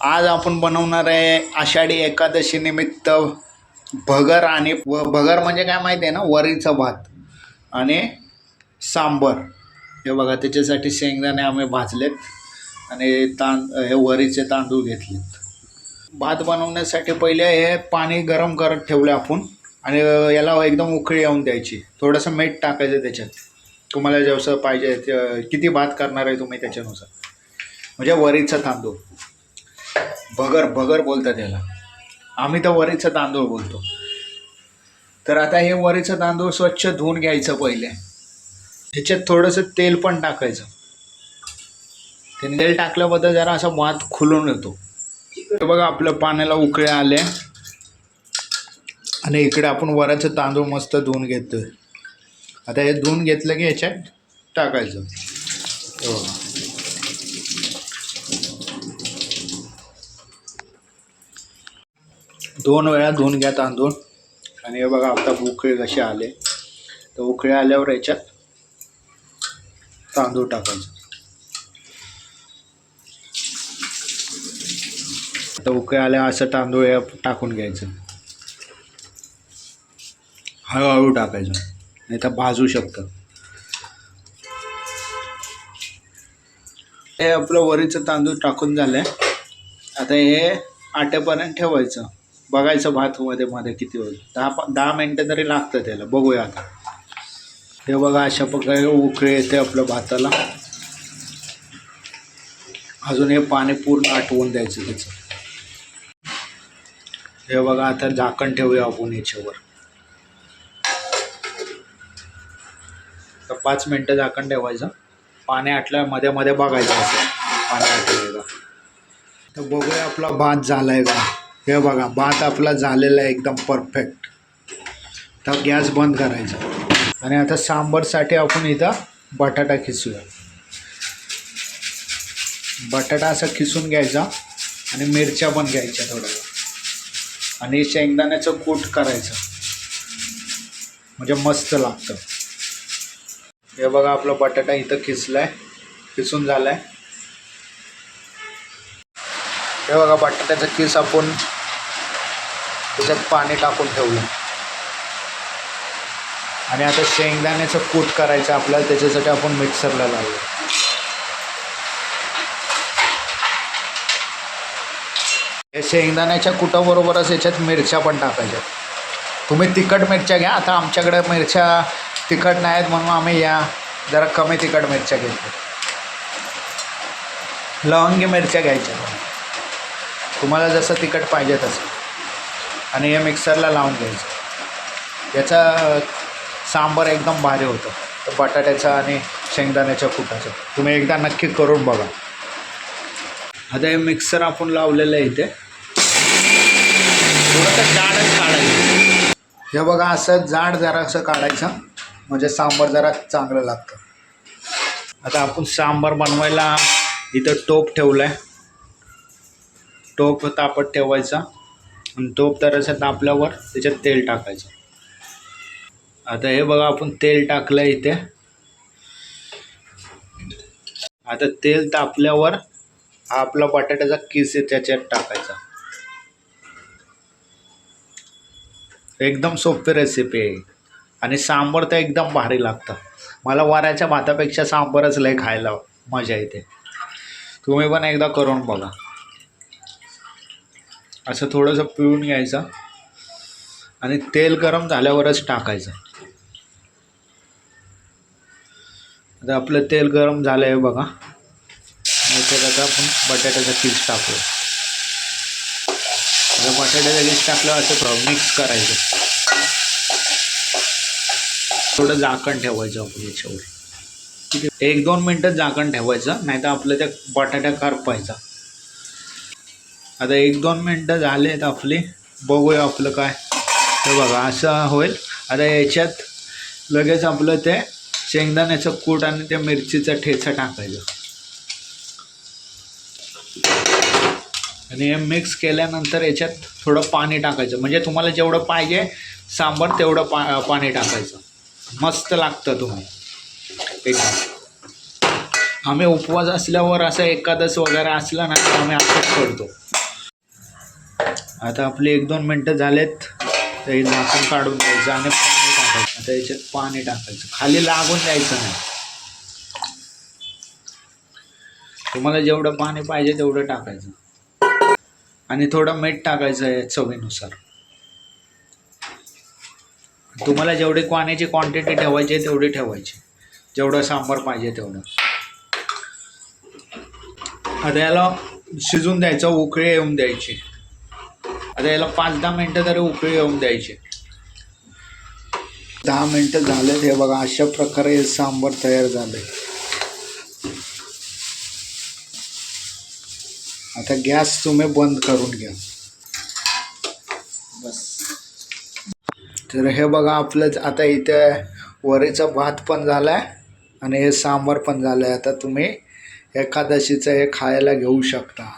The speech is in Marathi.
आज आपण बनवणार आहे आषाढी एकादशी निमित्त भगर आणि व भगर म्हणजे काय माहिती आहे ना? वरीचा भात आणि सांबर. हे बघा त्याच्यासाठी शेंगदाणे आम्ही भाजलेत आणि तां हे वरीचे तांदूळ घेतलेत. भात बनवण्यासाठी पहिले हे पाणी गरम करत ठेवलं आपण आणि याला एकदम उकळी येऊन द्यायची. थोडंसं मीठ टाकायचं त्याच्यात. तुम्हाला जसं पाहिजे ते- किती भात करणार आहे तुम्ही त्याच्यानुसार. म्हणजे वरीचा तांदूळ. भगर भगर बोलतात याला. आम्ही तर वरीचा तांदूळ बोलतो. तर आता हे वरीचं तांदूळ स्वच्छ धुवून घ्यायचं पहिले. ह्याच्यात थोडंसं तेल पण टाकायचं. ते तेल टाकल्याबद्दल जरा असा भात खुलून येतो. हे बघा आपलं पाण्याला उकळे आले आणि इकडे आपण वराचं तांदूळ मस्त धुवून घेतोय. आता हे धुवून घेतलं की ह्याच्यात टाकायचं. दोन वेळा धुवून घ्या तांदूळ. आणि हे बघा आता उकळे कसे आले. तर उकळे आल्यावर याच्यात तांदूळ टाकायचं. आता उकळे आल्या असं तांदूळ हे टाकून घ्यायचं. हळूहळू टाकायचं. नाही तर भाजू शकतं. हे आपलं वरीचं तांदूळ टाकून झालंय. आता हे आटेपर्यंत ठेवायचं. बघायचं भात मध्ये मध्ये किती होईल. दहा दहा मिनटं तरी लागतं त्याला. बघूया आता. हे बघा अशा प्रकारे उकळे येते आपल्या भाताला. अजून हे पाणी पूर्ण आटवून द्यायचं त्याचं. हे बघा आता झाकण ठेवूया आपण याच्यावर. तर पाच मिनटं झाकण ठेवायचं. पाणी आटल्या मध्ये मध्ये बघायचं असं. पाणी आटलं का तर बघूया आपला भात झालाय का? हे बघा भात आपला झालेला आहे एकदम परफेक्ट तर गॅस बंद करायचा. आणि आता सांबरसाठी आपण इथं बटाटा खिसूया. बटाटा असा खिसून घ्यायचा आणि मिरच्या पण घ्यायच्या थोड्या. आणि शेंगदाण्याचं कूट करायचं. म्हणजे मस्त लागतं. हे बघा आपला बटाटा इथं खिसलाय खिसून झालाय. हे बघा बटाट्याचा किस आपण त्याच्यात पाणी टाकून ठेवलं. आणि आता शेंगदाण्याचं कूट करायचं आपल्याला त्याच्यासाठी आपण मिक्सरला लावलं. हे शेंगदाण्याच्या कुटाबरोबरच याच्यात मिरच्या पण टाकायच्या. तुम्ही तिखट मिरच्या घ्या आता आमच्याकडे मिरच्या तिखट नाही आहेत म्हणून आम्ही या जरा कमी तिखट मिरच्या घेतो लवंगी मिरच्या घ्यायच्या. तुम्हाला जसं तिखट पाहिजे तसं. आणि हे मिक्सरला लावून घ्यायचं. याचा सांबार एकदम भारी होतं. तर बटाट्याचा आणि शेंगदाण्याच्या कुटाचं. तुम्ही एकदा नक्की करून बघा. आता हे मिक्सर आपण लावलेलं आहे इथे. थोडंसं जाडच काढायचं. हे बघा असं जाड जरासं काढायचं. म्हणजे सांबार जरा चांगलं लागतं. आता आपण सांबार बनवायला इथं टोप ठेवलं आहे टोप तापत ठेवायचा आणि टोप जरासं तापल्यावर त्याच्यात तेल टाकायचं. आता हे बघा आपण तेल टाकलं इथे. आता तेल तापल्यावर हा आपला बटाट्याचा किस त्याच्यात टाकायचा. एकदम सोपी रेसिपी आहे. आणि सांबर तर एकदम भारी लागतं. मला वाऱ्याच्या भातापेक्षा सांबरच लय खायला मजा येते. तुम्ही पण एकदा करून बघा. असं थोडंसं पिळून घ्यायचं आणि तेल गरम झाल्यावरच टाकायचं. आता आपलं तेल गरम झालं आहे बघा. त्याच्यात आता आपण बटाट्याचा किस टाकू आता बटाट्याचा किस टाकल्यावर असं थोडं मिक्स करायचं. थोडं झाकण ठेवायचं आपण याच्यावर. ठीक आहे एक दोन मिनटं झाकण ठेवायचं नाही तर आपलं त्या बटाट्या करपायचा. आता एक दोन मिनटं झाले आहेत आपली. बघूया आपलं काय. हे बघा असं होईल. आता याच्यात लगेच आपलं ते शेंगदाण्याचं कूट आणि त्या मिरचीचा ठेचा टाकायचं. आणि हे मिक्स केल्यानंतर याच्यात थोडं पाणी टाकायचं. म्हणजे तुम्हाला जेवढं पाहिजे सांबार तेवढं पा पाणी टाकायचं. मस्त लागतं तुम्ही एकदम आम्ही उपवास असल्यावर असं एकादस वगैरे असला ना तर आम्ही असंच करतो. आता आपले एक दोन मिनटं झालेत तर हे झाकून काढून द्यायचं आणि पाणी टाकायचं. आता याच्यात पाणी टाकायचं. खाली लागून द्यायचं नाही. तुम्हाला जेवढं पाणी पाहिजे तेवढं टाकायचं. आणि थोडं मीठ टाकायचं आहे चवीनुसार. तुम्हाला जेवढी पाण्याची क्वांटिटी ठेवायची आहे तेवढी ठेवायची. जेवढं सांबार पाहिजे तेवढं. आता याला शिजून द्यायचं उकळी येऊन द्यायची. आता याला पाच दहा मिनटं तरी उकळी येऊन द्यायची. दहा मिनटं झाले हे बघा अशा प्रकारे हे सांबार तयार झाले. आता गॅस तुम्ही बंद करून घ्या. बस. तर हे बघा आपलं आता इथे वरीचा भात पण झाला आहे आणि हे सांबार पण झालं आहे आता तुम्ही एकादशीचं हे खायला घेऊ शकता.